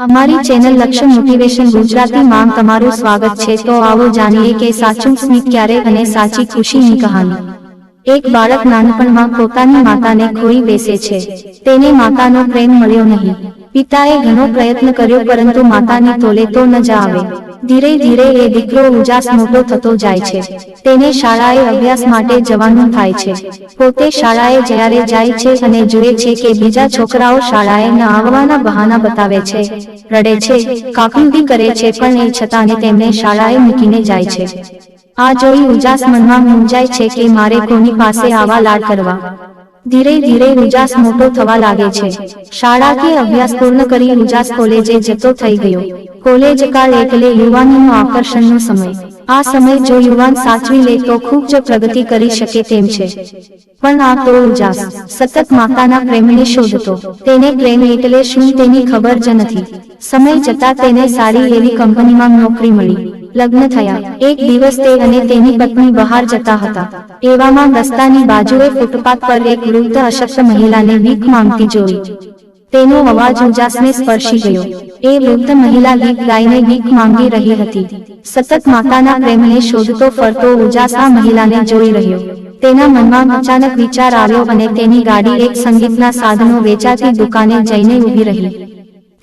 અમારી ચેનલ લક્ષ્ય મોટિવેશન ગુજરાતી માં તમારું સ્વાગત છે. તો આવો જાણીએ કે સાચું સ્મિત ક્યારે અને સાચી ખુશીની કહાની. એક બાળક નાનપણમાં પોતાની માતાને ખોઈ બેસે છે. તેને માતાનો પ્રેમ મળ્યો નહીં. પિતાએ ઘણો પ્રયત્ન કર્યો, પરંતુ માતાની તોલે તો ન જ આવે ધીરે ધીરે એ દીકરો ઉજાસ મોટો થતો જાય છે. તેને શાળાએ અભ્યાસ માટે જવાનું થાય છે. પોતે શાળાએ જ્યારે જાય છે અને જુએ છે કે બીજા છોકરાઓ શાળાએ ન આવવાના બહાના બતાવે છે, રડે છે કાકુંદી કરે છે, પણ એ છતાં તેમને શાળાએ મૂકીને જાય છે. આ જોઈ ઉજાસ મનમાં મૂંઝાય છે કે મારે કોની પાસે આવા લાડ કરવા? ધીરે ધીરે ઉજાસ મોટો થવા લાગે છે. શાળા કે અભ્યાસ પૂર્ણ કરી ઉજાસ કોલેજે જતો થઈ ગયો. કોલેજ કાળ એટલે યુવાનીનો આકર્ષણનો સમય. આ સમય જો યુવાન સાચવી લે તો ખૂબ જ પ્રગતિ કરી શકે તેમ છે. પણ આ તો ઉજાસ. સતત માતાના પ્રેમને શોધતો. તેને પ્રેમ એટલે શું તેની ખબર જ નથી. સમય જતા તેને સારી એવી કંપનીમાં નોકરી મળી. લગ્ન થયા. એક દિવસ તે અને તેની પત્ની બહાર જતા હતા. એવામાં રસ્તાની બાજુએ ફૂટપાથ પર એક વૃદ્ધ અશક્ત મહિલાને ભીખ માંગતી જોઈ. તેનો અવાજ ઉજાસને સ્પર્શી ગયો. એ વૃદ્ધ મહિલા ગીત ગાઈને ભીખ માંગી રહી હતી. સતત માતાના પ્રેમને શોધતો ફરતો ઉજાસ આ મહિલાને જોઈ રહ્યો. તેના મનમાં અચાનક વિચાર આવ્યો અને તેની ગાડી એક સંગીતના સાધનો વેચાતી દુકાને જઈને ઊભી રહી.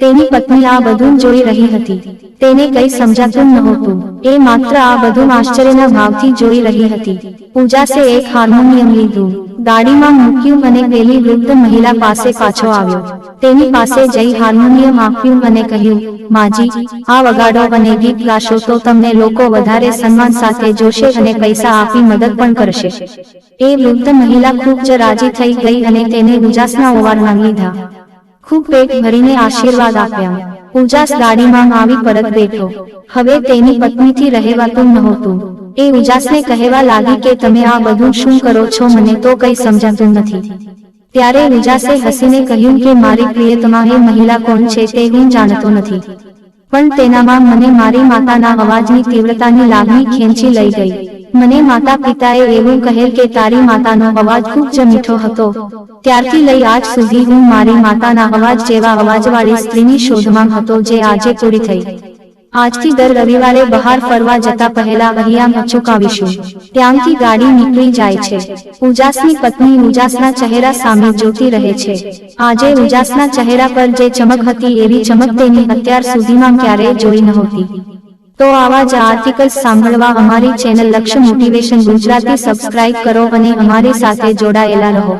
તેની પત્ની આ બધું જોઈ રહી હતી. તેને કઈ સમજાતું નહોતું એ માત્ર આ બધું આશ્ચર્યના ભાવથી જોઈ રહી હતી. ઉજાસે એક હાર્મોનિયમ લીધું. ગાડીમાં મૂક્યું અને પેલી વૃદ્ધ મહિલા પાસે પાછો આવ્યો. તેની પાસે જઈ હાર્મોનિયમ આપ્યું અને કહ્યું, માજી, આ વગાડો અને ગીત ગાશો તો તમને લોકો વધારે સન્માન સાથે જોશે અને પૈસા આપી મદદ પણ કરશે. એ વૃદ્ધ મહિલા ખૂબ જ રાજી થઈ ગઈ અને તેને ઉજાસના ઓવારણા લીધા. ખૂબ પેટ ભરીને આશીર્વાદ આપ્યા. ઉજાસ ગાડીમાં આવી પરત બેઠો. હવે તેની પત્નીથી રહેવાતું નહોતું. એ ઉજાસને કહેવા લાગી કે તમે આ બધું શું કરો છો મને તો કઈ સમજાતું નથી. ત્યારે ઉજાસે હસીને કહ્યું કે મારી પ્રિયતમા એ મહિલા કોણ છે તે હું જાણતો નથી. પણ તેનામાં મને મારી માતાના અવાજની તીવ્રતાની લાગણી ખેંચી લઈ ગઈ. મને માતા પિતાએ એવું કહેલ કે તારી માતાનો અવાજ ખૂબ જ મીઠો હતો. ત્યારથી લઈ આજ સુધી હું મારી માતાના અવાજ જેવા અવાજવાળી સ્ત્રીની શોધમાં હતો જે આજે પૂરી થઈ. આજથી દર રવિવારે બહાર ફરવા જતા પહેલા અહિયાં ચૂકાવીશું ત્યાંથી ગાડી નીકળી જાય છે. ઉજાસની પત્ની ઉજાસના ચહેરા સામે જોતી રહે છે. આજે ઉજાસના ચહેરા પર જે ચમક હતી એવી ચમક તેની અત્યાર સુધીમાં ક્યારેય જોઈ નહોતી. તો આવા જ આર્ટિકલ્સ સાંભળવા અમારી ચેનલ લક્ષ્ય મોટિવેશન ગુજરાતી સબસ્ક્રાઇબ કરો અને અમારી સાથે જોડાયેલા રહો.